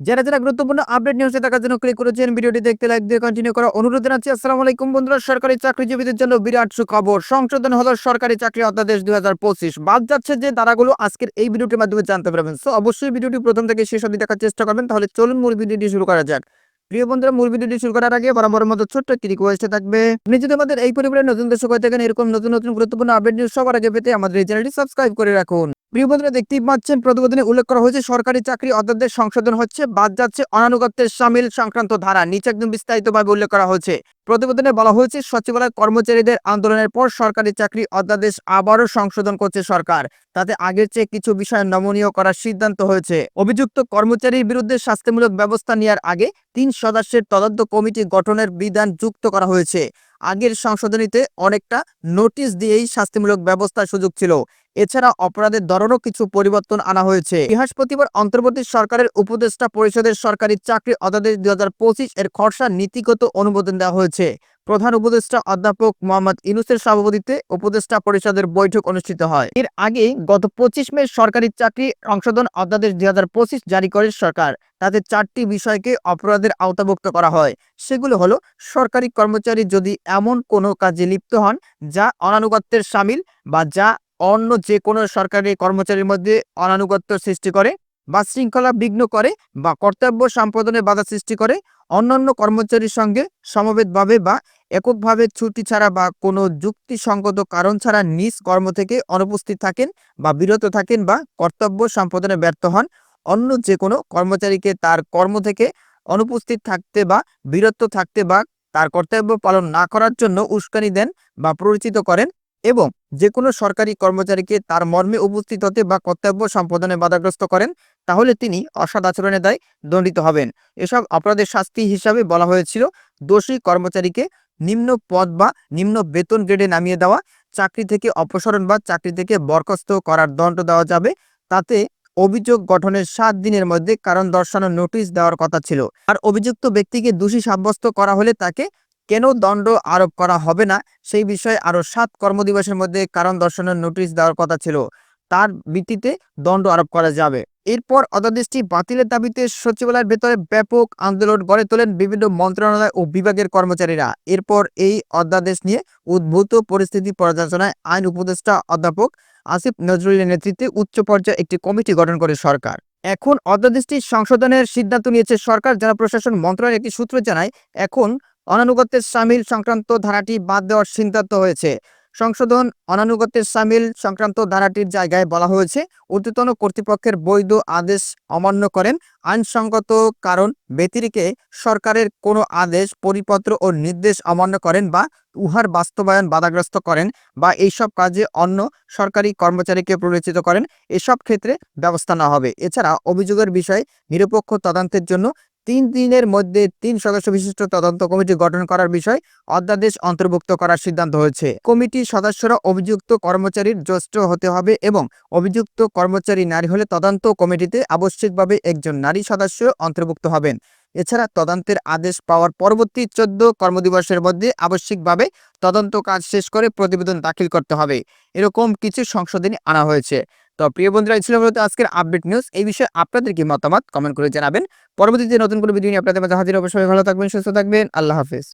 যারা যারা গুরুত্বপূর্ণ আপডেট নিউজে দেখার জন্য ক্লিক করেছেন, ভিডিওটি দেখতে লাইক দিয়ে কন্টিনিউ করা অনুরোধ জানাচ্ছি। আসসালামু আলাইকুম বন্ধুরা, সরকারি চাকরিজীবীদের জন্য বিরাট সুখবর। সংশোধন হলো সরকারি চাকরি অধ্যাদেশ দুই হাজার পঁচিশ। বাদ যাচ্ছে যে ধারাগুলো আজকের এই ভিডিওটির মাধ্যমে জানতে পারবেন। সো অবশ্যই ভিডিওটি প্রথম থেকে শেষ অবধি দেখার চেষ্টা করবেন। তাহলে চলুন মূল ভিডিওটি শুরু করা যাক। প্রিয় বন্ধুরা, মূল ভিডিওটি শুরু করার আগে বরাবর মতো ছোট্ট একটি রিকোয়েস্ট থাকবে। আপনি যদি আমাদের এই পরিবারের নতুন দর্শক হয়ে থাকেন, এরকম নতুন নতুন গুরুত্বপূর্ণ আপডেট নিউজ সবার আগে পেতে আমাদের এই চ্যানেলটি সাবস্ক্রাইব করে রাখুন। বন্ধুরা, দেখতেই পাচ্ছেন, প্রতিবেদনে উল্লেখ করা হয়েছে, সরকারি চাকরি অধ্যাদেশ সংশোধন হচ্ছে, বাদ যাচ্ছে, অনানুগত্যের সামিল সংক্রান্ত ধারা। নিচে একদম বিস্তারিতভাবে উল্লেখ করা হয়েছে। প্রতিবেদনে বলা হয়েছে, সচিবালয় কর্মচারীদের আন্দোলনের পর সরকারি চাকরি অধ্যাদেশ আবারও সংশোধন করছে সরকার। তাতে আগের চেয়ে কিছু বিষয় নমনীয় করার সিদ্ধান্ত হয়েছে। অভিযুক্ত কর্মচারীর বিরুদ্ধে শাস্তিমূলক ব্যবস্থা নেওয়ার আগে তিন সদস্যের তদন্ত কমিটি গঠনের বিধান যুক্ত করা হয়েছে। আগের সংশোধনীতে অনেকটা নোটিশ দিয়েই শাস্তিমূলক ব্যবস্থার সুযোগ ছিল। এছাড়া অপরাধের ধরনও কিছু পরিবর্তন আনা হয়েছে। বৃহস্পতিবার অন্তর্বর্তী সরকারের উপদেষ্টা পরিষদের সরকারি চাকরি অধ্যাদেশ দুই হাজার পঁচিশ এর খরচা নীতিগত অনুমোদন দেওয়া হয়েছে। প্রধান উপদেষ্টা অধ্যাপক মোহাম্মদ ইনুসের সভাপতিত্বে উপদেষ্টা পরিষদের বৈঠক অনুষ্ঠিত হয়। এর আগে গত পঁচিশ মে সরকারি চাকরি সংশোধন অধ্যাদেশ দুই হাজার পঁচিশ জারি করে সরকার। তাতে চারটি বিষয়কে অপরাধের আওতাভুক্ত করা হয়। সেগুলো হলো, সরকারি কর্মচারী যদি এমন কোনো কাজে লিপ্ত হন, যা অনানুগত্যের সামিল বা যা অন্য যে কোনো সরকারি কর্মচারীর মধ্যে অনানুগত্য সৃষ্টি করে বা শৃঙ্খলা বিঘ্ন করে বা কর্তব্য সম্পাদনে বাধা সৃষ্টি করে, অন্যান্য কর্মচারীর সঙ্গে সমবেতভাবে বা এককভাবে ছুটি ছাড়া বা কোনো যুক্তিসঙ্গত কারণ ছাড়া নিজ কর্ম থেকে অনুপস্থিত থাকেন বা বিরত থাকেন বা কর্তব্য সম্পাদনে ব্যর্থ হন, অন্য যে কোনো কর্মচারীকে তার কর্ম থেকে অনুপস্থিত থাকতে বা বিরত থাকতে বা তার কর্তব্য পালন না করার জন্য উস্কানি দেন বা পরিচিত করেন এবং যে কোনো সরকারি কর্মচারীকে তার মর্মে উপস্থিত হতে বা কর্তব্য সম্পাদনে বাধাগ্রস্ত করেন, তাহলে তিনি অসৎ আচরণের দায় দণ্ডিত হবেন। এসব অপরাধের শাস্তি হিসাবে বলা হয়েছিল, দোষী কর্মচারীকে নিম্ন পদ বা নিম্ন বেতন গ্রেডে নামিয়ে দেওয়া, চাকরি থেকে অপসারণ বা চাকরি থেকে বরখাস্ত করার দণ্ড দেওয়া যাবে। তাতে অভিযোগ গঠনের সাত দিনের মধ্যে কারণ দর্শানোর নোটিশ দেওয়ার কথা ছিল। আর অভিযুক্ত ব্যক্তিকে দোষী সাব্যস্ত করা হলে তাকে কেন দণ্ড আরোপ করা হবে না? সেই বিষয়ে আরও সাত কর্মদিবসের মধ্যে কারণ দর্শনের নোটিশ দেওয়ার কথা ছিল। তার ভিত্তিতে দণ্ড আরোপ করা যাবে। এরপর অধ্যাদেশটি বাতিলের দাবিতে সচিবালয়ের ভেতরে ব্যাপক আন্দোলন গড়ে তোলেন বিভিন্ন মন্ত্রণালয় ও বিভাগের কর্মচারীরা। এরপর এই অধ্যাদেশ নিয়ে উদ্ভূত পরিস্থিতি পর্যালোচনায় আইন উপদেষ্টা অধ্যাপক আসিফ নজরুলের নেতৃত্বে উচ্চ পর্যায়ে একটি কমিটি গঠন করে সরকার। এখন অধ্যাদেশটি সংশোধনের সিদ্ধান্ত নিয়েছে সরকার। জেলা প্রশাসন মন্ত্রণালয়ের একটি সূত্র জানায়, এখন অনানুগত্যের সামিল সংক্রান্ত ধারাটি বাদ দেওয়ার সিদ্ধান্ত হয়েছে। সংশোধন অনানুগত্যের সামিল সংক্রান্ত ধারাটির জায়গায় বলা হয়েছে ঊর্ধ্বতন কর্তৃপক্ষের বৈধ আদেশ অমান্য করেন। আইনসঙ্গত কারণ ব্যতিরিকে সরকারের কোনো আদেশ, পরিপত্র ও নির্দেশ অমান্য করেন বা উহার বাস্তবায়ন বাধাগ্রস্ত করেন বা এইসব কাজে অন্য সরকারি কর্মচারীকে প্ররোচিত করেন। এসব ক্ষেত্রে ব্যবস্থা নেওয়া হবে। এছাড়া অভিযোগের বিষয়ে নিরপেক্ষ তদন্তের জন্য তিন দিনের মধ্যে তিন সদস্য বিশিষ্ট তদন্ত কমিটি গঠন করার বিষয় অধ্যাদেশ অন্তর্ভুক্ত করার সিদ্ধান্ত হয়েছে। কমিটির সদস্যরা অভিযুক্ত কর্মচারীর জ্যেষ্ঠ হতে হবে এবং অভিযুক্ত কর্মচারী নারী হলে তদন্ত কমিটিতে আবশ্যিকভাবে একজন নারী সদস্য অন্তর্ভুক্ত হবেন। এছাড়া তদন্তের আদেশ পাওয়ার পরবর্তী চোদ্দ কর্মদিবসের মধ্যে আবশ্যিকভাবে তদন্ত কাজ শেষ করে প্রতিবেদন দাখিল করতে হবে। এরকম কিছু সংশোধনী আনা হয়েছে। তো প্রিয় বন্ধুরা ছিল মূলত আজকের আপডেট নিউজ এই বিষয়ে আপনাদের কি মতামত? কমেন্ট করে জানাবেন। পরবর্তীতে নতুন কোনো ভিডিও নিয়ে আপনাদের মাঝে হাজির অবশ্যই ভালো থাকবেন, সুস্থ থাকবেন। আল্লাহ হাফেজ।